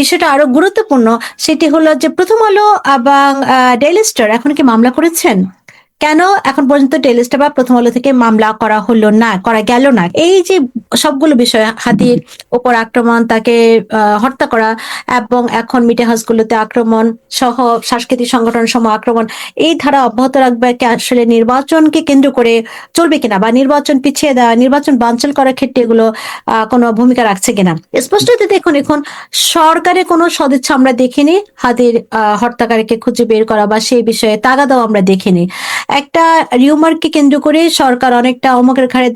বিষয়টা আরও গুরুত্বপূর্ণ, সেটি হলো যে প্রথম আলো এবং ডেইলি স্টার এখন কি মামলা করেছেন? কেন এখন পর্যন্ত ডেইলি স্টার বা প্রথম আলো থেকে মামলা করা হলো না, করা গেল না? এই যে সবগুলো বিষয় হাতির উপর আক্রমণ, তাকে হত্যা করা এবং এখন মিডিয়া হাউসগুলোতে আক্রমণ সহ সাংস্কৃতিক সংগঠন সম আক্রমণ, এই ধারা অব্যাহত রাখবে আসলে নির্বাচনকে কেন্দ্র করে চলবে কিনা বা নির্বাচন পিছিয়ে দেওয়া, নির্বাচন বানচাল করার ক্ষেত্রে এগুলো কোনো ভূমিকা রাখছে কিনা? স্পষ্টত দেখুন, এখন সরকারের কোনো সদিচ্ছা আমরা দেখিনি, হাতির হত্যাকারীকে খুঁজে বের করা বা সেই বিষয়ে তাগাদাও আমরা দেখিনি। একটা রিউমারকে কেন্দ্র করে সরকার অনেকটা অমকের ঘাড়ে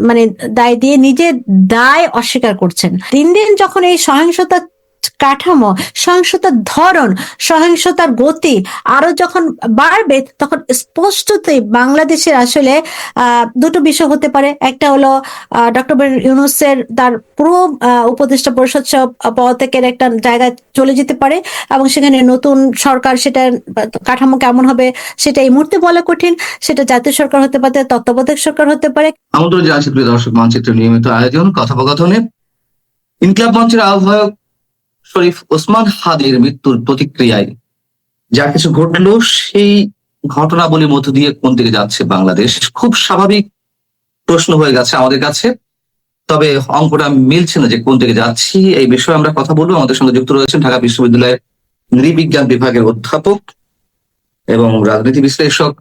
মানে দায় দিয়ে নিজের দায় অস্বীকার করছেন। দিন দিন যখন এই সহিংসতা কাঠামো, সহিংসতার ধরন, সহিংসতার গতি আরও যখন বাড়বে তখন স্পষ্টতই বাংলাদেশের আসলে দুটো বিষয় হতে পারে। একটা হলো ডক্টর ইউনুসের তার পুরো উপদেষ্টা পরিষদ পদত্যাগের একটা জায়গায় চলে যেতে পারে এবং সেখানে নতুন সরকার সেটা, কাঠামো কেমন হবে সেটা এই মুহূর্তে বলা কঠিন। সেটা জাতীয় সরকার হতে পারে, তত্ত্বাবধায়ক সরকার হতে পারে। আমন্ত্রণ জানাচ্ছি প্রিয় দর্শক, মানচিত্র নিয়মিত আয়োজন, কথোপকথনে। ইনকিলাব মঞ্চের আহ্বায়ক শরীফ ওসমান হাদির মৃত্যুর প্রতিক্রিয়ায় যা কিছু ঘটলো সেই ঘটনাবলীর মধ্য দিয়ে কোন দিকে যাচ্ছে বাংলাদেশ? খুব স্বাভাবিক প্রশ্ন হয়ে গেছে আমাদের কাছে। তবে অঙ্কটা মিলছে না যে কোন দিকে যাচ্ছি। এই বিষয়ে আমরা কথা বলব। আমাদের সঙ্গে যুক্ত রয়েছেন ঢাকা বিশ্ববিদ্যালয়ের নৃবিজ্ঞান বিভাগের অধ্যাপক এবং রাজনীতি বিশ্লেষক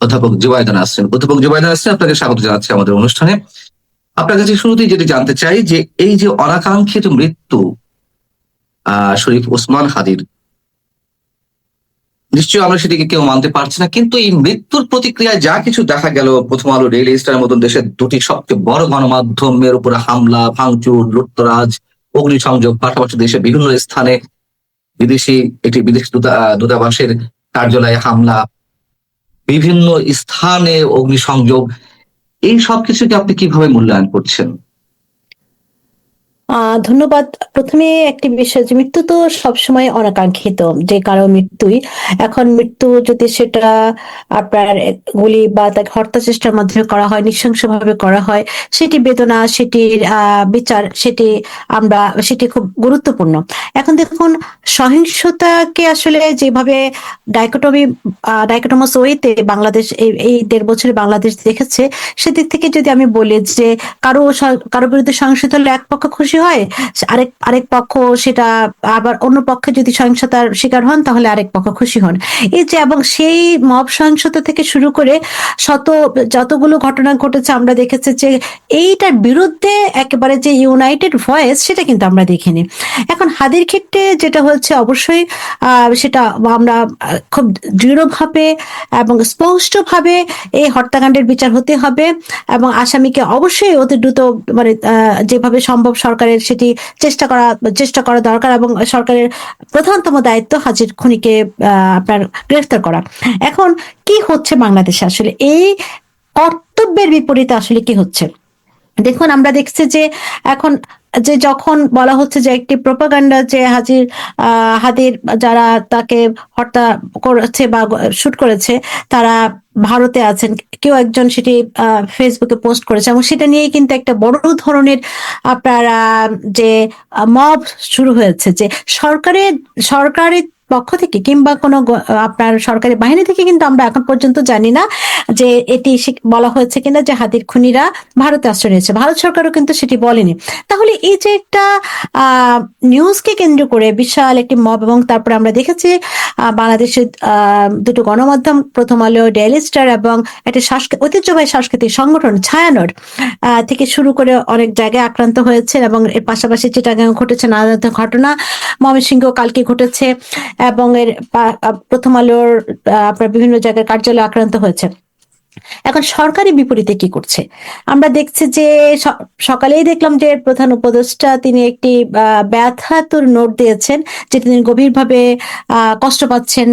অধ্যাপক জুবাইদান আসছেন অধ্যাপক জুবাইদান আসছেন আপনাকে স্বাগত জানাচ্ছি আমাদের অনুষ্ঠানে। আপনার কাছে শুরুতেই যেটি জানতে চাই যে এই যে অনাকাঙ্ক্ষিত মৃত্যু শরীফ ওসমান হাদির। নিশ্চয়ই আমরা সেটিকে কেউ মানতে পারছি না, কিন্তু এই মৃত্যুর প্রতিক্রিয়ায় যা কিছু দেখা গেল, প্রথম আলো ডেইলি স্টারের মতন দেশের দুটি সবচেয়ে বড় গণমাধ্যমের উপরে হামলা, ভাঙচুর, লুটতরাজ, অগ্নিসংযোগ, পাশাপাশি দেশের বিভিন্ন স্থানে বিদেশি, একটি বিদেশি দূতাবাসের কার্যালয়ে হামলা, বিভিন্ন স্থানে অগ্নিসংযোগ। এই সব কিছুকে আপনি কীভাবে মূল্যায়ন করছেন? ধন্যবাদ। প্রথমে একটি বিষয় যে মৃত্যু তো সবসময় অনাকাঙ্ক্ষিত, যে কারও মৃত্যুই। এখন মৃত্যু যদি সেটা আপনার গুলি বা তাকে হত্যা চেষ্টার মাধ্যমে করা হয়, নৃশংসভাবে করা হয়, সেটি বেদনা সেটির বিচার, সেটি আমরা, সেটি খুব গুরুত্বপূর্ণ। এখন দেখুন, সহিংসতাকে আসলে যেভাবে ডাইকোটমি ডাইকোটমাস ওয়েতে বাংলাদেশ, এই দেড় বছরে বাংলাদেশ দেখেছে, সেদিক থেকে যদি আমি বলি যে কারও কারও বিরুদ্ধে সহিংসতা হলে এক পক্ষ খুশি হয়? আরেক আরেক পক্ষ সেটা আবার অন্য পক্ষে যদি সহিংসতার শিকার হন, তাহলে আরেক পক্ষ খুশি হন। এই যে, এবং সেই মব সহিংসতা থেকে শুরু করে শত, যতগুলো ঘটনা ঘটেছে, আমরা দেখেছি যে এইটার বিরুদ্ধে একেবারে যে ইউনাইটেড ভয়েস, সেটা কিন্তু আমরা দেখিনি। এখন হাদির ক্ষেত্রে যেটা হচ্ছে অবশ্যই সেটা আমরা খুব দৃঢ়ভাবে এবং স্পষ্টভাবে এই হত্যাকাণ্ডের বিচার হতে হবে এবং আসামিকে অবশ্যই অতি দ্রুত মানে যেভাবে সম্ভব সরকারের সেটি চেষ্টা করা চেষ্টা করা দরকার এবং সরকারের প্রধানতম দায়িত্ব হাজির খুনিকে আপনার গ্রেফতার করা। এখন কি হচ্ছে বাংলাদেশে? আসলে এই কর্তব্যের বিপরীতে আসলে কি হচ্ছে? দেখুন, আমরা দেখছি যে এখন যে যখন বলা হচ্ছে যে একটি প্রোপাগান্ডা যে হাজির হাদির যারা তাকে হত্যা করেছে বা শুট করেছে, তারা ভারতে আছেন। কেউ একজন সেটি ফেসবুকে পোস্ট করেছে এবং সেটা নিয়ে কিন্তু একটা বড় ধরনের, আপনারা যে মব শুরু হয়েছে যে সরকারের সরকারের পক্ষ থেকে কিংবা কোনো আপনার সরকারি বাহিনী থেকে কিন্তু আমরা এখন পর্যন্ত জানি না যে এটি বলা হয়েছে কিনা যে হাতির খুনিরা ভারতে আশ্রয় নিয়েছে। ভারত সরকারও কিন্তু সেটি বলেনি। তাহলে এই যে একটা নিউজকে কেন্দ্র করে বিশাল একটি মব এবং তারপরে আমরা দেখেছি বাংলাদেশের দুটো গণমাধ্যম, প্রথম আলো ডেইলি স্টার এবং একটি ঐতিহ্যবাহী সাংস্কৃতিক সংগঠন, ছায়ানট থেকে শুরু করে অনেক জায়গায় আক্রান্ত হয়েছে এবং এর পাশাপাশি চিটাগাং ঘটেছে নানা ঘটনা। ময়মনসিংহ কালকে ঘটেছে। এবং এর প্রথম আলোর আপনার বিভিন্ন জায়গায় কার্যালয় আক্রান্ত হয়েছে। এখন সরকারি বিপরীতে কি করছে? আমরা দেখছি যে সকালেই দেখলাম যে প্রধান উপদেষ্টা তিনি একটি ব্যথাতুর নোট দিয়েছেন যে তিনি গভীরভাবে কষ্ট পাচ্ছেন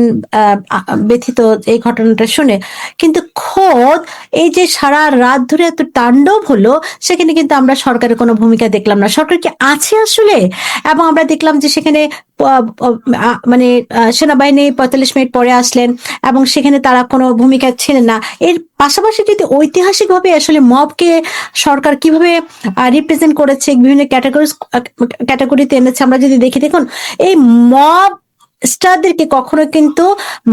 ব্যথিত এই ঘটনাটা শুনে। কিন্তু খোদ এই যে সারা রাত ধরে এত তাণ্ডব হলো, সেখানে কিন্তু আমরা সরকারের কোনো ভূমিকা দেখলাম না। সরকার কি আছে আসলে? এবং আমরা দেখলাম যে সেখানে মানে সেনাবাহিনী পঁয়তাল্লিশ মিনিট পরে আসলেন এবং সেখানে তারা কোনো ভূমিকা ছিলেন না। এর পাশাপাশি যদি ঐতিহাসিকভাবে আসলে মবকে সরকার কীভাবে রিপ্রেজেন্ট করেছে, বিভিন্ন ক্যাটাগরি ক্যাটাগরিতে এনেছে আমরা যদি দেখি, দেখুন, এই মব স্টারদেরকে কখনো কিন্তু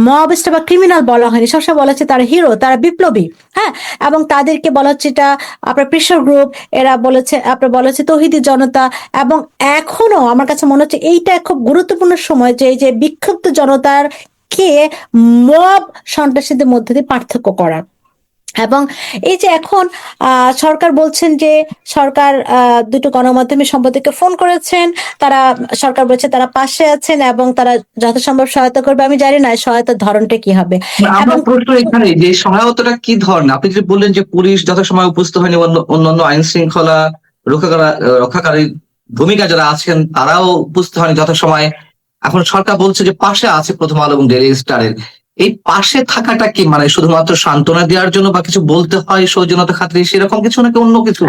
মব স্টার বা ক্রিমিনাল বলা হয়নি। সবসময় বলা হচ্ছে তারা হিরো তারা বিপ্লবী হ্যাঁ? এবং তাদেরকে বলা হচ্ছে এটা আপনার প্রেশার গ্রুপ এরা বলেছে আপনার বলা হচ্ছে তহিদি জনতা। এবং এখনও আমার কাছে মনে হচ্ছে এইটা খুব গুরুত্বপূর্ণ সময় যে এই যে বিক্ষুব্ধ জনতার কে মব সন্ত্রাসীদের মধ্যে দিয়ে পার্থক্য করা। এবং এই যে এখন সরকার বলছেন যে সরকার দুটো গণমাধ্যমে সম্পাদককে ফোন করেছেন তারা সরকার বলছে তারা পাশে আছেন এবং তারা যথাসম্ভব সহায়তা করবে। আমি জানি না সহায়তার ধরনটা কি হবে। আমার প্রশ্ন এখানে যে সহায়তাটা কি ধরনের? আপনি যদি বললেন যে পুলিশ যথাসময় উপস্থিত হয়নি অন্য- অন্যান্য আইন শৃঙ্খলা রক্ষাকারা রক্ষাকারী ভূমিকা যারা আছেন তারাও উপস্থিত হয়নি যথাসময়ে। এখন সরকার বলছে যে পাশে আছে প্রথম আলো এবং ডেইলি স্টারের। এই পাশে থাকাটা কি? মানে শুধুমাত্র সান্ত্বনা দেওয়ার জন্য বা কিছু বলতে হয় সৌজন্যতা খাতিরে? সেরকম কিছু নাকি অন্য কিছু?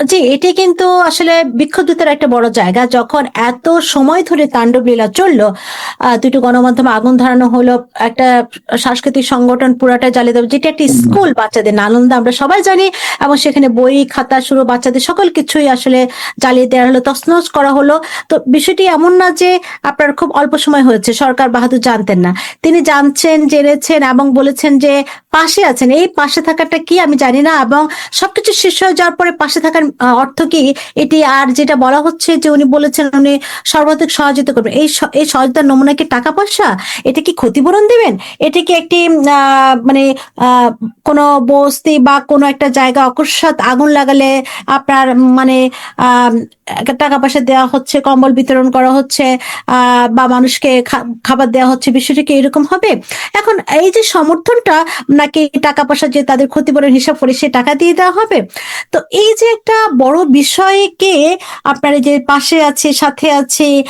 জি, এটি কিন্তু আসলে বিক্ষুব্ধতার একটা বড় জায়গা। যখন এত সময় ধরে তাণ্ডব লীলা চলল দুটো গণমাধ্যমে আগুন ধরানো হলো, একটা সাংস্কৃতিক সংগঠন পুরাটা জ্বালিয়ে দেবে যেটা একটি স্কুল বাচ্চাদের, নালন্দা আমরা সবাই জানি, এবং সেখানে বই, খাতা শুরু, বাচ্চাদের সকল কিছুই আসলে জ্বালিয়ে দেওয়া হলো, তছনছ করা হলো। তো বিষয়টি এমন না যে আপনার খুব অল্প সময় হয়েছে, সরকার বাহাদুর জানতেন না। তিনি জানছেন, জেনেছেন, এবং বলেছেন যে পাশে আছেন। এই পাশে থাকাটা কি আমি জানি না, এবং সবকিছু শেষ হয়ে যাওয়ার পরে পাশে থাকার অর্থ কি? এটি আর যেটা বলা হচ্ছে যে উনি বলেছেন উনি সর্বাধিক সহযোগিতা করবেন। এই এই সহযোগিতার নমুনা কি টাকা পয়সা? এটা কি ক্ষতিপূরণ দেবেন? এটা কি একটি মানে কোনো বস্তি বা কোনো একটা জায়গা অকস্মাৎ আগুন লাগালে আপনার মানে টাকা পয়সা দেওয়া হচ্ছে, কম্বল বিতরণ করা হচ্ছে বা মানুষকে খাবার দেওয়া হচ্ছে, বিষয়টা কি এরকম হবে? এখন এই যে সমর্থনটা নাকি টাকা পয়সা যে তাদের ক্ষতিপূরণ হিসাব করে সে টাকা দিয়ে দেওয়া হবে? তো এই যে একটা বড় বিষয়কে আপনার যে পাশে আছে, সাথে আছে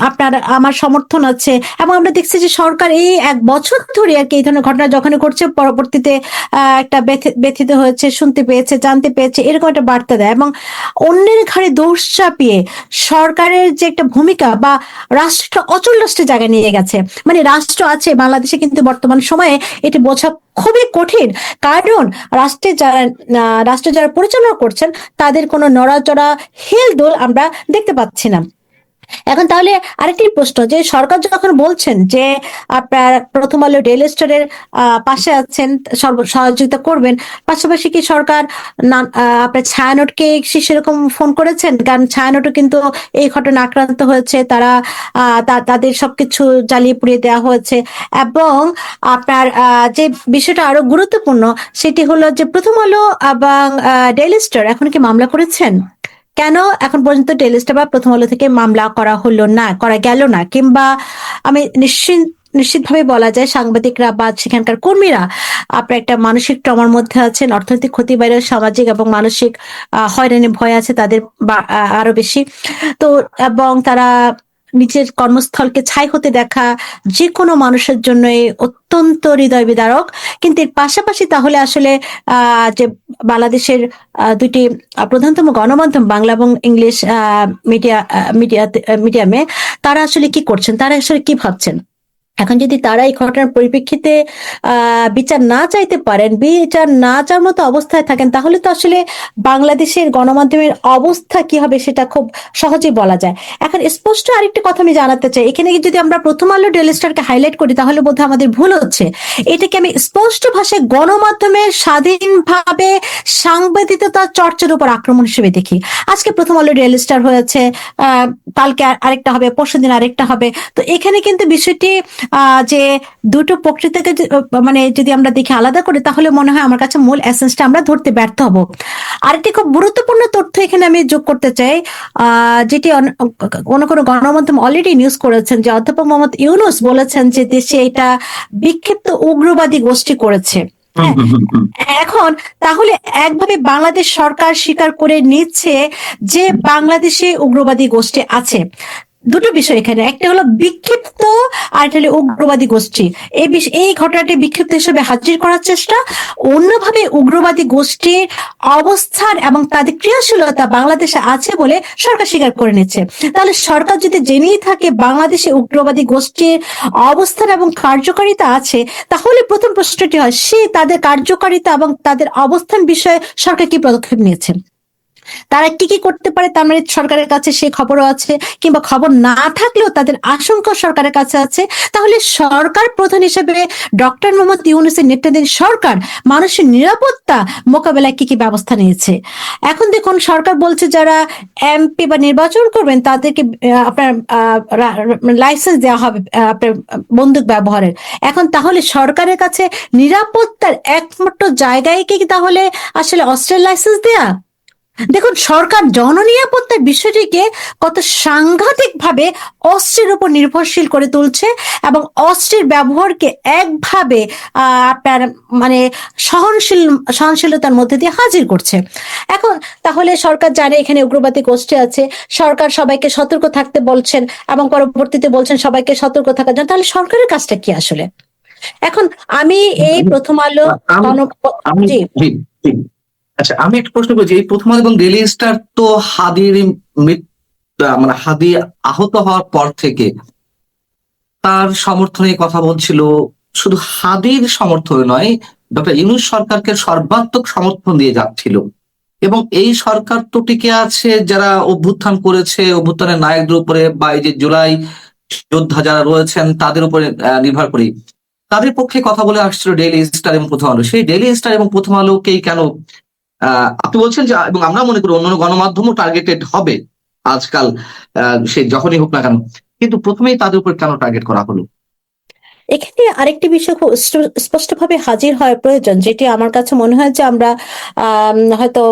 আপনার, আমার সমর্থন আছে এবং আমরা দেখছি যে সরকার এই এক বছর ধরে আর কি এই ধরনের ঘটনা যখন ঘটছে, পরবর্তীতে একটা ব্যথি- ব্যথিত হয়েছে, শুনতে পেয়েছে, জানতে পেয়েছে, এরকম একটা বার্তা দেয় এবং অন্যের ঘাড়ে দোষ চাপিয়ে সরকারের যে একটা ভূমিকা বা রাষ্ট্র অচল রাষ্ট্রের জায়গায় নিয়ে গেছে। মানে রাষ্ট্র আছে, বাংলাদেশে কিন্তু বর্তমান সময়ে এটি বোঝা খুবই কঠিন। কারণ রাষ্ট্রে যারা রাষ্ট্র যারা পরিচালনা করছেন তাদের কোনো নড়াচড়া হেলদোল আমরা দেখতে পাচ্ছি না। এখন তাহলে আরেকটি প্রশ্ন, যে সরকার যখন বলছেন যে আপনার প্রথম আলো ডেইলি স্টারের পাশে আছেন সহযোগিতা করবেন, পাশাপাশি কি সরকার আপনার ছায়ানটকে সেরকম ফোন করেছেন? কারণ ছায়ানটও কিন্তু এই ঘটনা আক্রান্ত হয়েছে, তারা তাদের সবকিছু জ্বালিয়ে পুড়িয়ে দেওয়া হয়েছে এবং আপনার যে বিষয়টা আরও গুরুত্বপূর্ণ, সেটি হলো যে প্রথম আলো এবং ডেইলি স্টার এখন কি মামলা করেছেন? কেন এখন পর্যন্ত টেলিস্টার বা প্রথম আলো থেকে মামলা করা হলো না, করা গেল না? কিংবা আমি নিশ্চিত নিশ্চিতভাবে বলা যায় সাংবাদিকরা বা সেখানকার কর্মীরা আপনার একটা মানসিক ট্রমার মধ্যে আছেন, অর্থনৈতিক ক্ষতি বাইরে, সামাজিক এবং মানসিক হয়রানি ভয় আছে তাদের আরও বেশি। তো এবং তারা নিজের কর্মস্থলকে ছাই হতে দেখা যে কোনো মানুষের জন্য অত্যন্ত হৃদয় বিদারক। কিন্তু এর পাশাপাশি তাহলে আসলে যে বাংলাদেশের দুটি প্রধানতম গণমাধ্যম বাংলা এবং ইংলিশ মিডিয়া মিডিয়া মিডিয়ামে, তারা আসলে কি করছেন? তারা আসলে কি ভাবছেন? এখন যদি তারা এই ঘটনার পরিপ্রেক্ষিতে বিচার না চাইতে পারেন, বিচার না চাওয়ার মতো অবস্থায় থাকেন, তাহলে তো আসলে বাংলাদেশের গণমাধ্যমের অবস্থা কি হবে সেটা খুব সহজেই বলা যায়। এখন স্পষ্ট আরেকটা কথা আমি জানাতে চাই। এখানে যদি আমরা প্রথম আলো ডেলি স্টারকে হাইলাইট করি, তাহলে বোধহয় আমাদের ভুল হচ্ছে। এটাকে আমি স্পষ্ট ভাষায় গণমাধ্যমের স্বাধীনভাবে সাংবাদিকতা চর্চার উপর আক্রমণ হিসেবে দেখি। আজকে প্রথম আলো ডেলি স্টার হয়েছে কালকে আর- আরেকটা হবে পরশু দিন আরেকটা হবে। তো এখানে কিন্তু বিষয়টি যে দুটো প্রকৃতিকে মানে যদি আমরা দেখি আলাদা করি তাহলে মনে হয় আমার কাছে মূল এসেন্সটা আমরা ধরতে ব্যর্থ হব। আরেকটি খুব গুরুত্বপূর্ণ তথ্য এখানে আমি যোগ করতে চাই যেটি কোনো কোনো গণমাধ্যম অলরেডি নিউজ করেছেন যে অধ্যাপক মোহাম্মদ ইউনুস বলেছেন যে দেশে এটা বিক্ষিপ্ত উগ্রবাদী গোষ্ঠী করেছে। হুম। এখন তাহলে একভাবে বাংলাদেশ সরকার স্বীকার করে নিচ্ছে যে বাংলাদেশে উগ্রবাদী গোষ্ঠী আছে। দুটো বিষয় এখানে। একটা হলো বিক্ষিপ্ত, আর একটা হলো উগ্রবাদী গোষ্ঠী। এই এই ঘটনাটি বিক্ষিপ্ত হিসেবে হাজির করার চেষ্টা। অন্যভাবে উগ্রবাদী গোষ্ঠীর অবস্থান এবং তাদের ক্রিয়াশীলতা বাংলাদেশে আছে বলে সরকার স্বীকার করে নিচ্ছে। তাহলে সরকার যদি জেনেই থাকে বাংলাদেশে উগ্রবাদী গোষ্ঠীর অবস্থান এবং কার্যকারিতা আছে, তাহলে প্রথম প্রশ্নটি হয়, সে তাদের কার্যকারিতা এবং তাদের অবস্থান বিষয়ে সরকার কি পদক্ষেপ নিয়েছে? তারা কি কি করতে পারে তার মানে সরকারের কাছে সে খবরও আছে, কিংবা খবর না থাকলেও তাদের আশঙ্কা সরকারের কাছে আছে। তাহলে সরকার প্রধান হিসেবে ডক্টর মোহাম্মদ ইউনুসের নেতৃত্বাধীন সরকার মানুষের নিরাপত্তা মোকাবেলায় কি কি ব্যবস্থা নিয়েছে? এখন দেখুন, সরকার বলছে যারা এমপি বা নির্বাচন করবেন তাদেরকে আপনার লাইসেন্স দেওয়া হবে আপনার বন্দুক ব্যবহারের। এখন তাহলে সরকারের কাছে নিরাপত্তার একমাত্র জায়গায় কি তাহলে আসলে অস্ত্রের লাইসেন্স দেয়া? দেখুন সরকার জননিরাপত্তার বিষয়টিকে কত সাংঘাতিক ভাবে অস্ত্রের উপর নির্ভরশীল করে তুলছে এবং অস্ত্রের ব্যবহারকে একভাবে আপনার মানে সহনশীল সহনশীলতার মধ্যে দিয়ে হাজির করছে। এখন তাহলে সরকার জানে এখানে উগ্রবাদী গোষ্ঠী আছে সরকার সবাইকে সতর্ক থাকতে বলছেন এবং পরবর্তীতে বলছেন সবাইকে সতর্ক থাকার জন্য তাহলে সরকারের কাজটা কি আসলে? এখন আমি এই প্রথম আলো আচ্ছা আমি একটা প্রশ্ন করছি এই প্রথম এবং ডেলি স্টার তো হাদির মানে হাদি আহত হওয়ার পর থেকে তার সমর্থনে কথা বলছিল। শুধু হাদির সমর্থনে নয়, ডক্টর ইউনুস সরকারকে সর্বাত্মক সমর্থন দিয়ে যাচ্ছিল। এবং এই সরকার তো টিকে আছে, যারা অভ্যুত্থান করেছে, অভ্যুত্থানের নায়কদের উপরে বা এই যে জুলাই যোদ্ধা যারা রয়েছেন, তাদের উপরে নির্ভর করে। তাদের পক্ষে কথা বলে আসছিল ডেইলি স্টার এবং প্রথম আলো। সেই ডেইলি স্টার এবং প্রথম আলোকেই কেন আপনি বলছেন যে, এবং আমরা মনে করি অন্যান্য গণমাধ্যমও টার্গেটেড হবে আজকাল সে যখনই হোক না কেন। কিন্তু প্রথমেই তাদের উপর কেন টার্গেট করা হলো? এখানে আরেকটি বিষয় খুব স্পষ্টভাবে হাজির হওয়া প্রয়োজন, যেটি আমার কাছে মনে হয় যে আমরা হয়তো